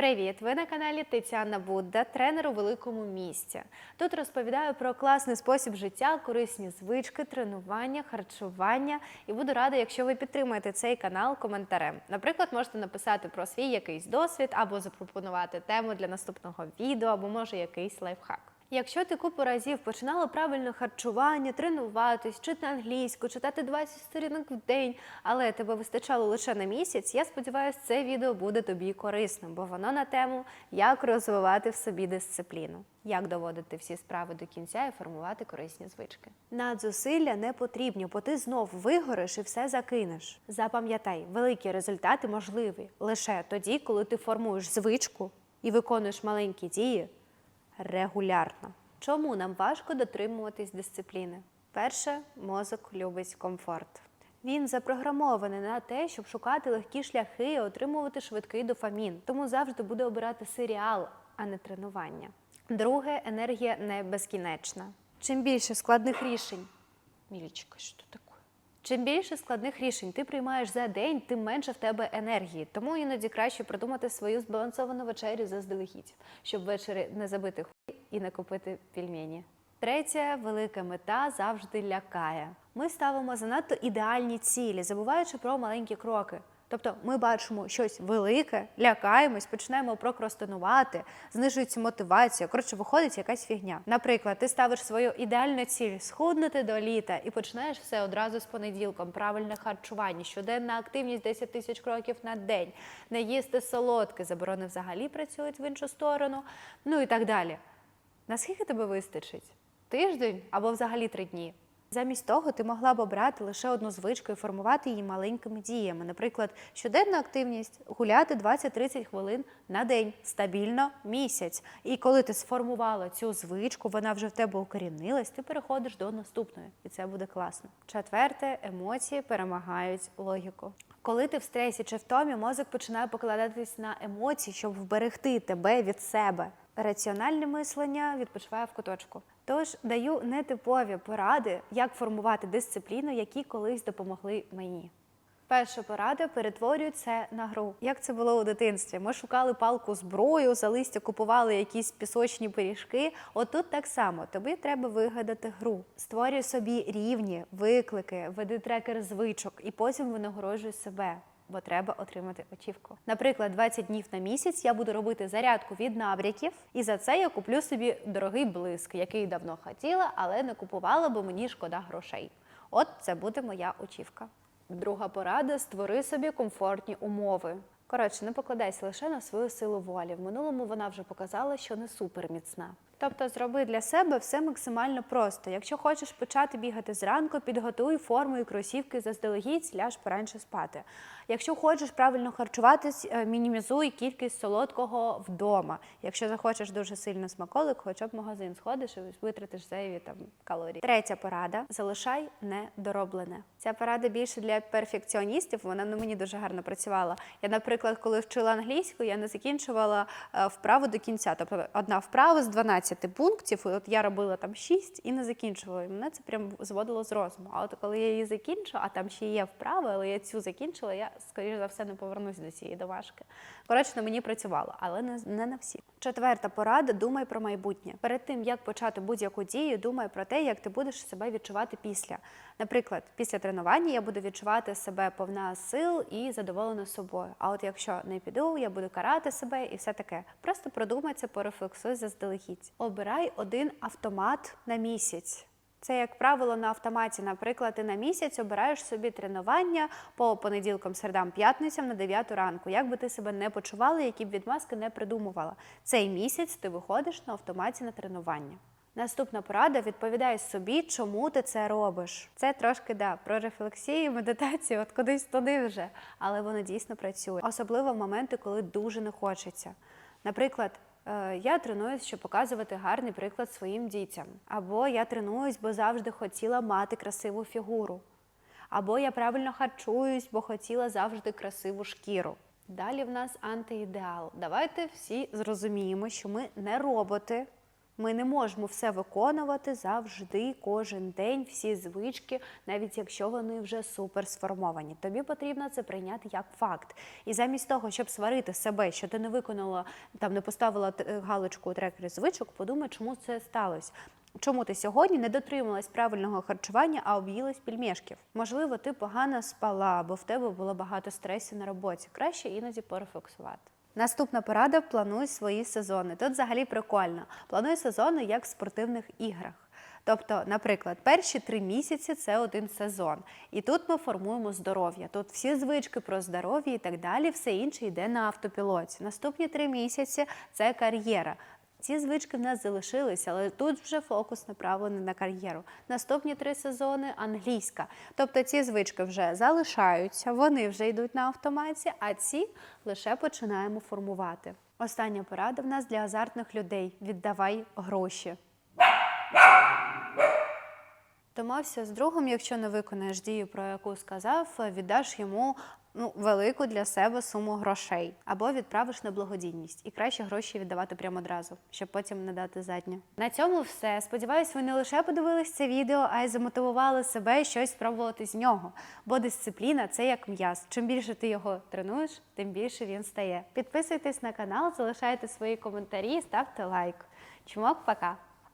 Привіт! Ви на каналі Тетяна Будда, тренер у великому місті. Тут розповідаю про класний спосіб життя, корисні звички, тренування, харчування. І буду рада, якщо ви підтримуєте цей канал коментарем. Наприклад, можете написати про свій якийсь досвід або запропонувати тему для наступного відео, або може якийсь лайфхак. Якщо ти купу разів починала правильне харчування, тренуватись, вчити англійську, читати 20 сторінок в день, але тебе вистачало лише на місяць, я сподіваюся, це відео буде тобі корисним, бо воно на тему, як розвивати в собі дисципліну, як доводити всі справи до кінця і формувати корисні звички. Надзусилля не потрібні, бо ти знов вигориш і все закинеш. Запам'ятай, великі результати можливі лише тоді, коли ти формуєш звичку і виконуєш маленькі дії регулярно. Чому нам важко дотримуватись дисципліни? Перше, мозок любить комфорт. Він запрограмований на те, щоб шукати легкі шляхи і отримувати швидкий дофамін, тому завжди буде обирати серіал, а не тренування. Друге, енергія не безкінечна. Чим більше складних рішень, Мілічка, що таке? Чим більше складних рішень ти приймаєш за день, тим менше в тебе енергії. Тому іноді краще придумати свою збалансовану вечерю заздалегідь, щоб ввечері не забити хуй і не купити пельмені. Третя велика мета завжди лякає. Ми ставимо занадто ідеальні цілі, забуваючи про маленькі кроки. Тобто ми бачимо щось велике, лякаємось, починаємо прокрастинувати, знижується мотивація. Коротше, виходить якась фігня. Наприклад, ти ставиш свою ідеальну ціль схуднути до літа і починаєш все одразу з понеділком. Правильне харчування, щоденна активність 10 тисяч кроків на день, не їсти солодке, заборони взагалі працюють в іншу сторону, ну і так далі. Наскільки тебе вистачить? Тиждень або взагалі три дні? Замість того ти могла б обрати лише одну звичку і формувати її маленькими діями. Наприклад, щоденна активність гуляти 20-30 хвилин на день стабільно місяць. І коли ти сформувала цю звичку, вона вже в тебе укорінилась, ти переходиш до наступної, і це буде класно. Четверте, емоції перемагають логіку. Коли ти в стресі чи втомі, мозок починає покладатись на емоції, щоб вберегти тебе від себе. Раціональне мислення відпочиває в куточку. Тож даю нетипові поради, як формувати дисципліну, які колись допомогли мені. Перша порада перетворюй це на гру. Як це було у дитинстві? Ми шукали палку зброю, за листя купували якісь пісочні пиріжки. Отут так само тобі треба вигадати гру. Створюй собі рівні, виклики, веди трекер звичок і потім винагороджуй себе. Бо треба отримати очівку. Наприклад, 20 днів на місяць я буду робити зарядку від набряків, і за це я куплю собі дорогий блиск, який давно хотіла, але не купувала, бо мені шкода грошей. От це буде моя очівка. Друга порада створи собі комфортні умови. Коротше, не покладайся лише на свою силу волі. В минулому вона вже показала, що не суперміцна. Тобто зроби для себе все максимально просто. Якщо хочеш почати бігати зранку, підготуй форму і кросівки заздалегідь, ляж поранше спати. Якщо хочеш правильно харчуватись, е, мінімізуй кількість солодкого вдома. Якщо захочеш дуже сильно смаколик, хоча б в магазин сходиш і витратиш зайві там калорії. Третя порада: залишай недороблене. Ця порада більше для перфекціоністів. Вона на мені дуже гарно працювала. Я, наприклад, коли вчила англійську, я не закінчувала е, вправу до кінця. Тобто одна вправа з 12 пунктів, і от я робила там 6 і не закінчувала. І мене це прям зводило з розуму. А от коли я її закінчу, а там ще є вправи, але я цю закінчила, я скоріш за все не повернуся до цієї домашки. Коротше, на мені працювало, але не, не на всі. Четверта порада: думай про майбутнє. Перед тим як почати будь-яку дію, думай про те, як ти будеш себе відчувати після. Наприклад, після тренування я буду відчувати себе повна сил і задоволена собою. А от якщо не піду, я буду карати себе і все таке. Просто продумай це, порефлексуй заздалегідь. Обирай один автомат на місяць. Це, як правило, на автоматі. Наприклад, ти на місяць обираєш собі тренування по понеділкам, середам, п'ятницям на 9 ранку. Як би ти себе не почувала, які б відмазки не придумувала. Цей місяць ти виходиш на автоматі на тренування. Наступна порада відповідай собі, чому ти це робиш. Це трошки да, про рефлексію, медитацію, от кудись туди вже, але воно дійсно працює. Особливо в моменти, коли дуже не хочеться. Наприклад, я тренуюсь, щоб показувати гарний приклад своїм дітям. Або я тренуюсь, бо завжди хотіла мати красиву фігуру. Або я правильно харчуюсь, бо хотіла завжди красиву шкіру. Далі в нас антиідеал. Давайте всі зрозуміємо, що ми не роботи. Ми не можемо все виконувати завжди, кожен день, всі звички, навіть якщо вони вже супер сформовані. Тобі потрібно це прийняти як факт. І замість того, щоб сварити себе, що ти не виконала там, не поставила галочку у трекері звичок, подумай, чому це сталося. Чому ти сьогодні не дотрималась правильного харчування, а об'їлась пельмешків? Можливо, ти погано спала, або в тебе було багато стресу на роботі. Краще іноді порефлексувати. Наступна порада плануй свої сезони. Тут взагалі прикольно. Плануй сезони як в спортивних іграх. Тобто, наприклад, перші три місяці це один сезон, і тут ми формуємо здоров'я. Тут всі звички про здоров'я і так далі, все інше йде на автопілоті. Наступні три місяці це кар'єра. Ці звички в нас залишилися, але тут вже фокус направлений на кар'єру. Наступні три сезони англійська. Тобто ці звички вже залишаються, вони вже йдуть на автоматі, а ці лише починаємо формувати. Остання порада в нас для азартних людей: віддавай гроші. Домовся з другом, якщо не виконаєш дію, про яку сказав, віддаш йому ну, велику для себе суму грошей або відправиш на благодійність. І краще гроші віддавати прямо одразу, щоб потім не дати заднє. На цьому все. Сподіваюсь, ви не лише подивились це відео, а й замотивували себе щось спробувати з нього. Бо дисципліна це як м'яз. Чим більше ти його тренуєш, тим більше він стає. Підписуйтесь на канал, залишайте свої коментарі, ставте лайк. Чмок, пока!